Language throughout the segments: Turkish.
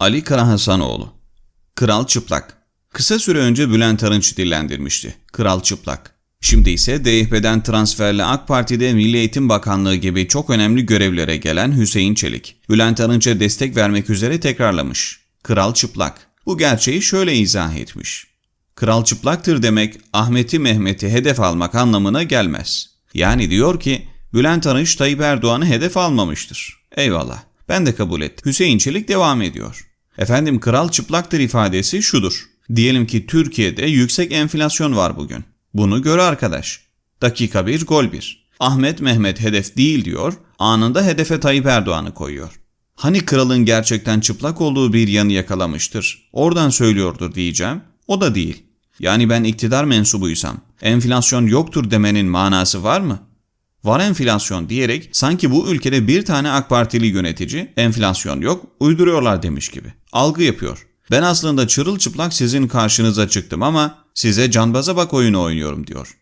Ali Karahasanoğlu Kral Çıplak Kısa süre önce Bülent Arınç dillendirmişti. Kral Çıplak. Şimdi ise DYP'den transferle AK Parti'de Milli Eğitim Bakanlığı gibi çok önemli görevlere gelen Hüseyin Çelik. Bülent Arınç'a destek vermek üzere tekrarlamış. Kral Çıplak. Bu gerçeği şöyle izah etmiş. Kral çıplaktır demek Ahmet'i Mehmet'i hedef almak anlamına gelmez. Yani diyor ki Bülent Arınç Tayyip Erdoğan'ı hedef almamıştır. Eyvallah. Ben de kabul ettim. Hüseyin Çelik devam ediyor. Efendim kral çıplaktır ifadesi şudur. Diyelim ki Türkiye'de yüksek enflasyon var bugün. Bunu gör arkadaş. Dakika bir gol bir. Ahmet Mehmet hedef değil diyor, anında hedefe Tayyip Erdoğan'ı koyuyor. Hani kralın gerçekten çıplak olduğu bir yanı yakalamıştır. Oradan söylüyordur diyeceğim. O da değil. Yani ben iktidar mensubuysam enflasyon yoktur demenin manası var mı? Var enflasyon diyerek sanki bu ülkede bir tane AK Partili yönetici enflasyon yok uyduruyorlar demiş gibi. Algı yapıyor. Ben aslında çırılçıplak sizin karşınıza çıktım ama size canbaza bak oyunu oynuyorum diyor.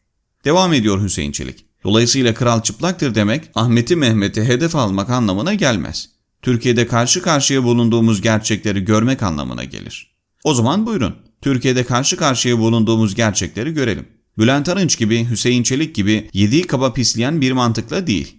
Devam ediyor Hüseyin Çelik. Dolayısıyla kral çıplaktır demek Ahmet'i Mehmet'i hedef almak anlamına gelmez. Türkiye'de karşı karşıya bulunduğumuz gerçekleri görmek anlamına gelir. O zaman buyurun. Türkiye'de karşı karşıya bulunduğumuz gerçekleri görelim. Bülent Arınç gibi, Hüseyin Çelik gibi yediği kaba pisleyen bir mantıkla değil.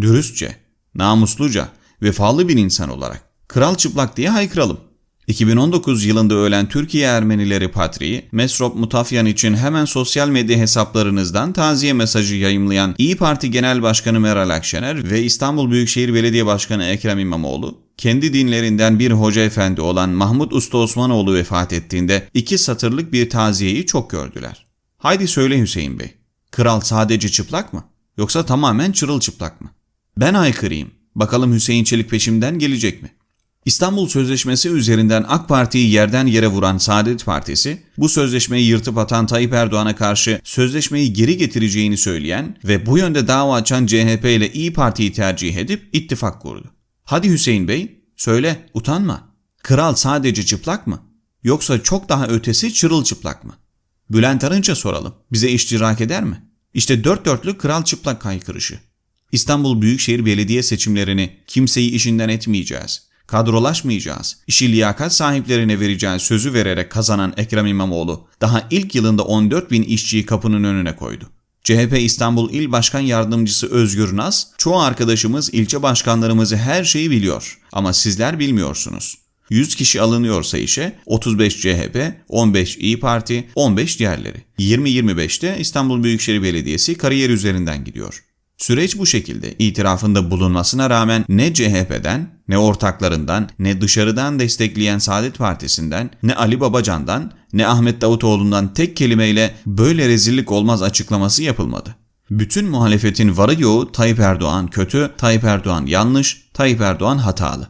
Dürüstçe, namusluca, vefalı bir insan olarak kral çıplak diye haykıralım. 2019 yılında ölen Türkiye Ermenileri Patriği, Mesrop Mutafyan için hemen sosyal medya hesaplarınızdan taziye mesajı yayımlayan İyi Parti Genel Başkanı Meral Akşener ve İstanbul Büyükşehir Belediye Başkanı Ekrem İmamoğlu, kendi dinlerinden bir hoca efendi olan Mahmut Usta Osmanoğlu vefat ettiğinde iki satırlık bir taziyeyi çok gördüler. Haydi söyle Hüseyin Bey, kral sadece çıplak mı? Yoksa tamamen çırılçıplak mı? Ben aykırıyım. Bakalım Hüseyin Çelik peşimden gelecek mi? İstanbul Sözleşmesi üzerinden AK Parti'yi yerden yere vuran Saadet Partisi, bu sözleşmeyi yırtıp atan Tayyip Erdoğan'a karşı sözleşmeyi geri getireceğini söyleyen ve bu yönde dava açan CHP ile İyi Parti'yi tercih edip ittifak kurdu. Hadi Hüseyin Bey, söyle, utanma. Kral sadece çıplak mı? Yoksa çok daha ötesi çırılçıplak mı? Bülent Arınç'a soralım. Bize iştirak eder mi? İşte dört dörtlük kral çıplak kaykırışı. İstanbul Büyükşehir Belediye seçimlerini kimseyi işinden etmeyeceğiz kadrolaşmayacağız, işi liyakat sahiplerine vereceğiz sözü vererek kazanan Ekrem İmamoğlu daha ilk yılında 14 bin işçiyi kapının önüne koydu. CHP İstanbul İl Başkan Yardımcısı Özgür Naz, çoğu arkadaşımız ilçe başkanlarımızı her şeyi biliyor ama sizler bilmiyorsunuz. 100 kişi alınıyorsa işe 35 CHP, 15 İyi Parti, 15 diğerleri. 20-25'te İstanbul Büyükşehir Belediyesi kariyer üzerinden gidiyor. Süreç bu şekilde itirafında bulunmasına rağmen ne CHP'den, ne ortaklarından, ne dışarıdan destekleyen Saadet Partisi'nden, ne Ali Babacan'dan, ne Ahmet Davutoğlu'ndan tek kelimeyle böyle rezillik olmaz açıklaması yapılmadı. Bütün muhalefetin varı yoğu Tayyip Erdoğan kötü, Tayyip Erdoğan yanlış, Tayyip Erdoğan hatalı.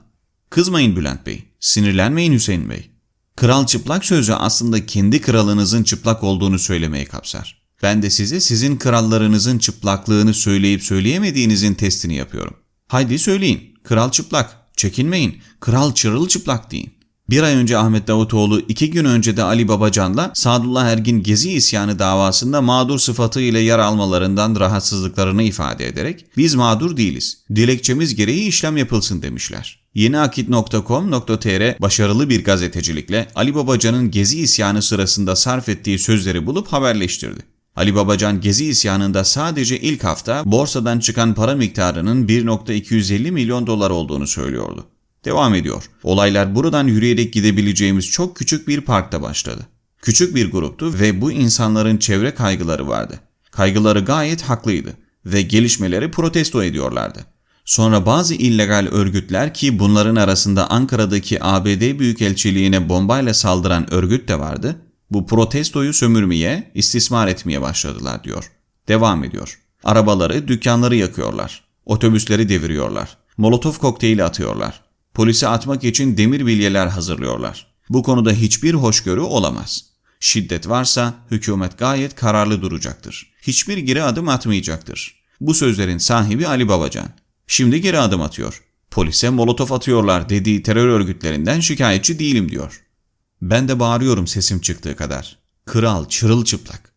Kızmayın Bülent Bey, sinirlenmeyin Hüseyin Bey. Kral çıplak sözü aslında kendi kralınızın çıplak olduğunu söylemeyi kapsar. Ben de size sizin krallarınızın çıplaklığını söyleyip söyleyemediğinizin testini yapıyorum. Haydi söyleyin. Kral çıplak. Çekinmeyin. Kral çırılçıplak deyin. Bir ay önce Ahmet Davutoğlu, iki gün önce de Ali Babacan'la Sadullah Ergin Gezi isyanı davasında mağdur sıfatı ile yer almalarından rahatsızlıklarını ifade ederek biz mağdur değiliz, dilekçemiz gereği işlem yapılsın demişler. Yeniakit.com.tr başarılı bir gazetecilikle Ali Babacan'ın Gezi isyanı sırasında sarf ettiği sözleri bulup haberleştirdi. Ali Babacan Gezi isyanında sadece ilk hafta borsadan çıkan para miktarının 1.250 milyon dolar olduğunu söylüyordu. Devam ediyor. Olaylar buradan yürüyerek gidebileceğimiz çok küçük bir parkta başladı. Küçük bir gruptu ve bu insanların çevre kaygıları vardı. Kaygıları gayet haklıydı ve gelişmeleri protesto ediyorlardı. Sonra bazı illegal örgütler ki bunların arasında Ankara'daki ABD Büyükelçiliğine bombayla saldıran örgüt de vardı, bu protestoyu sömürmeye, istismar etmeye başladılar diyor. Devam ediyor. Arabaları, dükkanları yakıyorlar. Otobüsleri deviriyorlar. Molotof kokteyli atıyorlar. Polisi atmak için demir bilyeler hazırlıyorlar. Bu konuda hiçbir hoşgörü olamaz. Şiddet varsa hükümet gayet kararlı duracaktır. Hiçbir geri adım atmayacaktır. Bu sözlerin sahibi Ali Babacan. Şimdi geri adım atıyor. Polise molotof atıyorlar dediği terör örgütlerinden şikayetçi değilim diyor. Ben de bağırıyorum sesim çıktığı kadar. Kral çırılçıplak.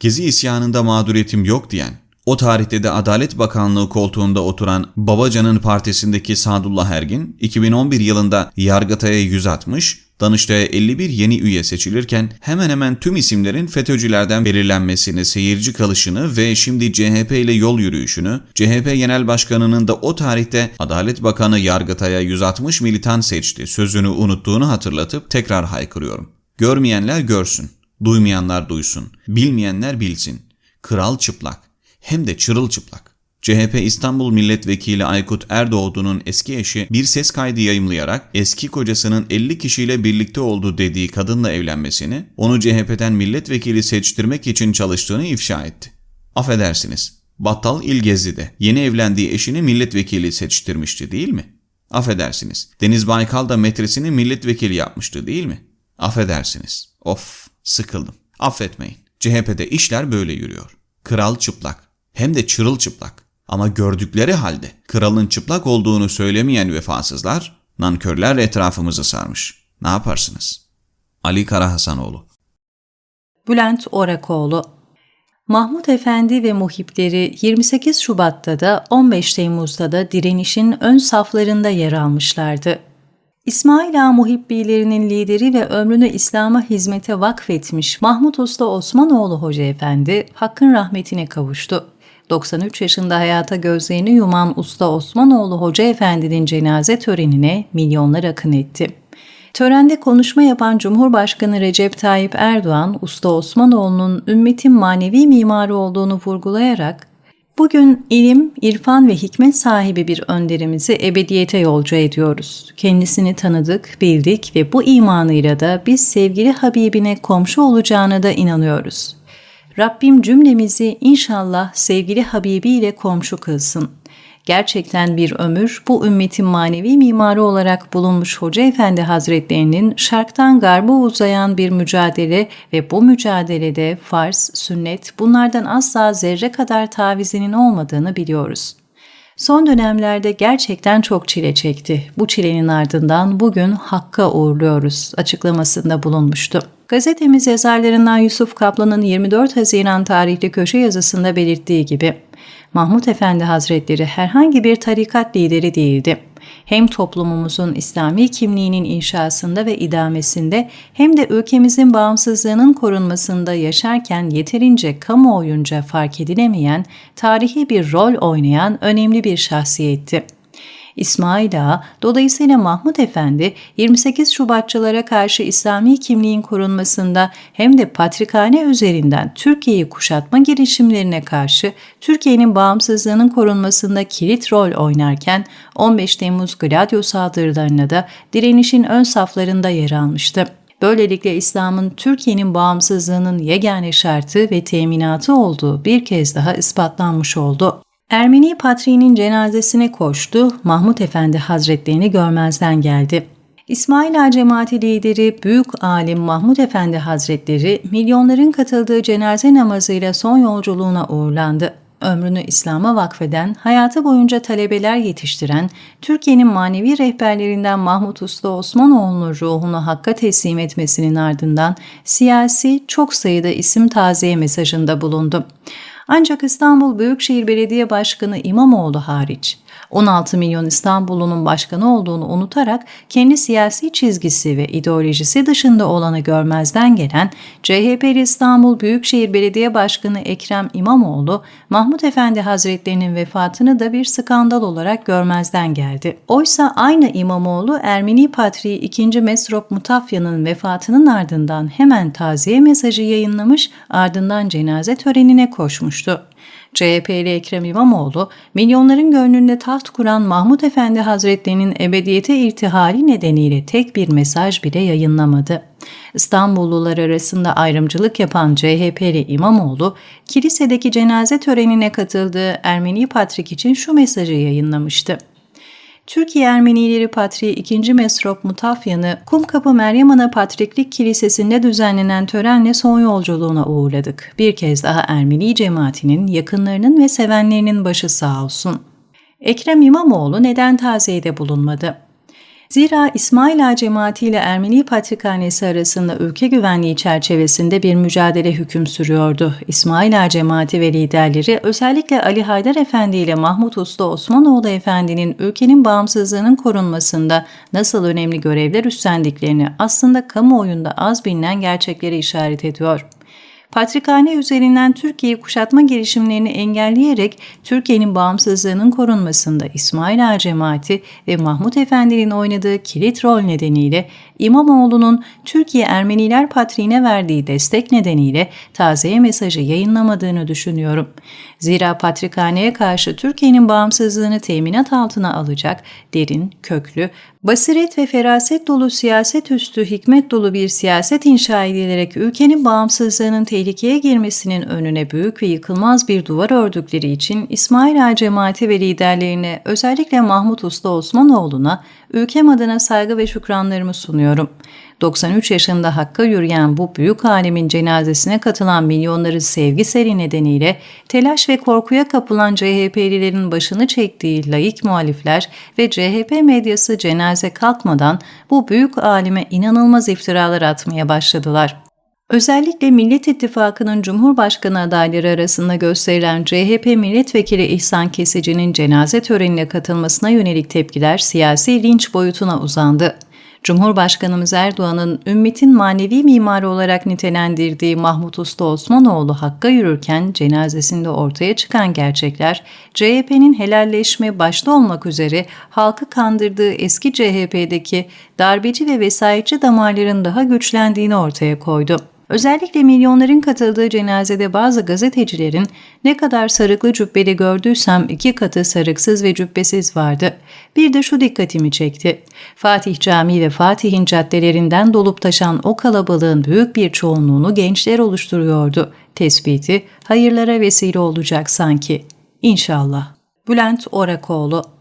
Gezi isyanında mağduriyetim yok diyen, O tarihte de Adalet Bakanlığı koltuğunda oturan Babacan'ın partisindeki Sadullah Ergin, 2011 yılında Yargıtay'a 160, Danıştay'a 51 yeni üye seçilirken hemen hemen tüm isimlerin FETÖ'cülerden belirlenmesini, seyirci kalışını ve şimdi CHP ile yol yürüyüşünü, CHP Genel Başkanı'nın da o tarihte Adalet Bakanı Yargıtay'a 160 militan seçti sözünü unuttuğunu hatırlatıp tekrar haykırıyorum. Görmeyenler görsün, duymayanlar duysun, bilmeyenler bilsin. Kral çıplak, hem de çırılçıplak. CHP İstanbul Milletvekili Aykut Erdoğdu'nun eski eşi bir ses kaydı yayımlayarak eski kocasının 50 kişiyle birlikte olduğu dediği kadınla evlenmesini, onu CHP'den milletvekili seçtirmek için çalıştığını ifşa etti. Affedersiniz, Battal İlgezli de yeni evlendiği eşini milletvekili seçtirmişti değil mi? Affedersiniz, Deniz Baykal da metresini milletvekili yapmıştı değil mi? Affedersiniz. Of, sıkıldım. Affetmeyin. CHP'de işler böyle yürüyor. Kral çıplak. Hem de çırılçıplak. Ama gördükleri halde kralın çıplak olduğunu söylemeyen vefasızlar, nankörler etrafımızı sarmış. Ne yaparsınız? Ali Karahasanoğlu Bülent Orakoğlu Mahmut Efendi ve muhipleri 28 Şubat'ta da 15 Temmuz'da da direnişin ön saflarında yer almışlardı. İsmail Ağa muhibbilerinin lideri ve ömrünü İslam'a hizmete vakfetmiş Mahmut Usta Osmanoğlu Hoca Efendi hakkın rahmetine kavuştu. 93 yaşında hayata gözlerini yuman Usta Osmanoğlu Hoca Efendi'nin cenaze törenine milyonlar akın etti. Törende konuşma yapan Cumhurbaşkanı Recep Tayyip Erdoğan, Usta Osmanoğlu'nun ümmetin manevi mimarı olduğunu vurgulayarak, Bugün ilim, irfan ve hikmet sahibi bir önderimizi ebediyete yolcu ediyoruz. Kendisini tanıdık, bildik ve bu imanıyla da biz sevgili Habibine komşu olacağına da inanıyoruz. Rabbim cümlemizi inşallah sevgili Habibi ile komşu kılsın. Gerçekten bir ömür bu ümmetin manevi mimarı olarak bulunmuş Hoca Efendi Hazretlerinin şarktan garba uzayan bir mücadele ve bu mücadelede farz, sünnet bunlardan asla zerre kadar tavizinin olmadığını biliyoruz. Son dönemlerde gerçekten çok çile çekti. Bu çilenin ardından bugün Hakk'a uğurluyoruz açıklamasında bulunmuştu. Gazetemiz yazarlarından Yusuf Kaplan'ın 24 Haziran tarihli köşe yazısında belirttiği gibi Mahmut Efendi Hazretleri herhangi bir tarikat lideri değildi. Hem toplumumuzun İslami kimliğinin inşasında ve idamesinde hem de ülkemizin bağımsızlığının korunmasında yaşarken yeterince kamuoyunca fark edilemeyen, tarihi bir rol oynayan önemli bir şahsiyetti. İsmail Ağa, dolayısıyla Mahmud Efendi 28 Şubatçılara karşı İslami kimliğin korunmasında hem de patrikhane üzerinden Türkiye'yi kuşatma girişimlerine karşı Türkiye'nin bağımsızlığının korunmasında kilit rol oynarken 15 Temmuz Gladio saldırılarına da direnişin ön saflarında yer almıştı. Böylelikle İslam'ın Türkiye'nin bağımsızlığının yegane şartı ve teminatı olduğu bir kez daha ispatlanmış oldu. Ermeni patriğinin cenazesine koştu, Mahmut Efendi Hazretlerini görmezden geldi. İsmail Ağa cemaati lideri Büyük Alim Mahmud Efendi Hazretleri milyonların katıldığı cenaze namazıyla son yolculuğuna uğurlandı. Ömrünü İslam'a vakfeden, hayatı boyunca talebeler yetiştiren, Türkiye'nin manevi rehberlerinden Mahmut Usta Osmanoğlu'nun ruhunu Hakk'a teslim etmesinin ardından siyasi çok sayıda isim taziye mesajında bulundu. Ancak İstanbul Büyükşehir Belediye Başkanı İmamoğlu hariç 16 milyon İstanbul'un başkanı olduğunu unutarak kendi siyasi çizgisi ve ideolojisi dışında olanı görmezden gelen CHP'li İstanbul Büyükşehir Belediye Başkanı Ekrem İmamoğlu, Mahmut Efendi Hazretlerinin vefatını da bir skandal olarak görmezden geldi. Oysa aynı İmamoğlu Ermeni Patriği 2. Mesrop Mutafya'nın vefatının ardından hemen taziye mesajı yayınlamış ardından cenaze törenine koşmuştu. CHP'li Ekrem İmamoğlu, milyonların gönlünde taht kuran Mahmut Efendi Hazretlerinin ebediyete irtihali nedeniyle tek bir mesaj bile yayınlamadı. İstanbullular arasında ayrımcılık yapan CHP'li İmamoğlu, kilisedeki cenaze törenine katıldığı Ermeni Patrik için şu mesajı yayınlamıştı. Türkiye Ermenileri Patriği 2. Mesrop Mutafyan'ı Kumkapı Meryem Ana Patriklik Kilisesi'nde düzenlenen törenle son yolculuğuna uğurladık. Bir kez daha Ermeni cemaatinin, yakınlarının ve sevenlerinin başı sağ olsun. Ekrem İmamoğlu neden taziyede bulunmadı? Zira İsmail Ağa cemaati ile Ermeni Patrikhanesi arasında ülke güvenliği çerçevesinde bir mücadele hüküm sürüyordu. İsmail Ağa cemaati ve liderleri özellikle Ali Haydar Efendi ile Mahmut Usta Osmanoğlu Efendi'nin ülkenin bağımsızlığının korunmasında nasıl önemli görevler üstlendiklerini aslında kamuoyunda az bilinen gerçekleri işaret ediyor. Patrikhane üzerinden Türkiye'yi kuşatma girişimlerini engelleyerek Türkiye'nin bağımsızlığının korunmasında İsmail Ağa cemaati ve Mahmut Efendi'nin oynadığı kilit rol nedeniyle İmamoğlu'nun Türkiye Ermeniler Patriğine verdiği destek nedeniyle taziye mesajı yayınlamadığını düşünüyorum. Zira Patrikhane'ye karşı Türkiye'nin bağımsızlığını teminat altına alacak derin, köklü, basiret ve feraset dolu siyaset üstü hikmet dolu bir siyaset inşa edilerek ülkenin bağımsızlığının tehlikeye girmesinin önüne büyük ve yıkılmaz bir duvar ördükleri için İsmail Ağa cemaati ve liderlerine özellikle Mahmut Usta Osmanoğlu'na ülkem adına saygı ve şükranlarımı sunuyorum. 93 yaşında Hakk'a yürüyen bu büyük alemin cenazesine katılan milyonların sevgi seri nedeniyle telaş ve korkuya kapılan CHP'lilerin başını çektiği laik muhalifler ve CHP medyası cenaze kalkmadan bu büyük alime inanılmaz iftiralar atmaya başladılar. Özellikle Millet İttifakı'nın Cumhurbaşkanı adayları arasında gösterilen CHP milletvekili İhsan Kesici'nin cenaze törenine katılmasına yönelik tepkiler siyasi linç boyutuna uzandı. Cumhurbaşkanımız Erdoğan'ın ümmetin manevi mimarı olarak nitelendirdiği Mahmut Usta Osmanoğlu Hakk'a yürürken cenazesinde ortaya çıkan gerçekler, CHP'nin helalleşme başta olmak üzere halkı kandırdığı eski CHP'deki darbeci ve vesayetçi damarların daha güçlendiğini ortaya koydu. Özellikle milyonların katıldığı cenazede bazı gazetecilerin ne kadar sarıklı cübbeli gördüysem iki katı sarıksız ve cübbesiz vardı. Bir de şu dikkatimi çekti. Fatih Camii ve Fatih'in caddelerinden dolup taşan o kalabalığın büyük bir çoğunluğunu gençler oluşturuyordu. Tespiti hayırlara vesile olacak sanki. İnşallah. Bülent Orakoğlu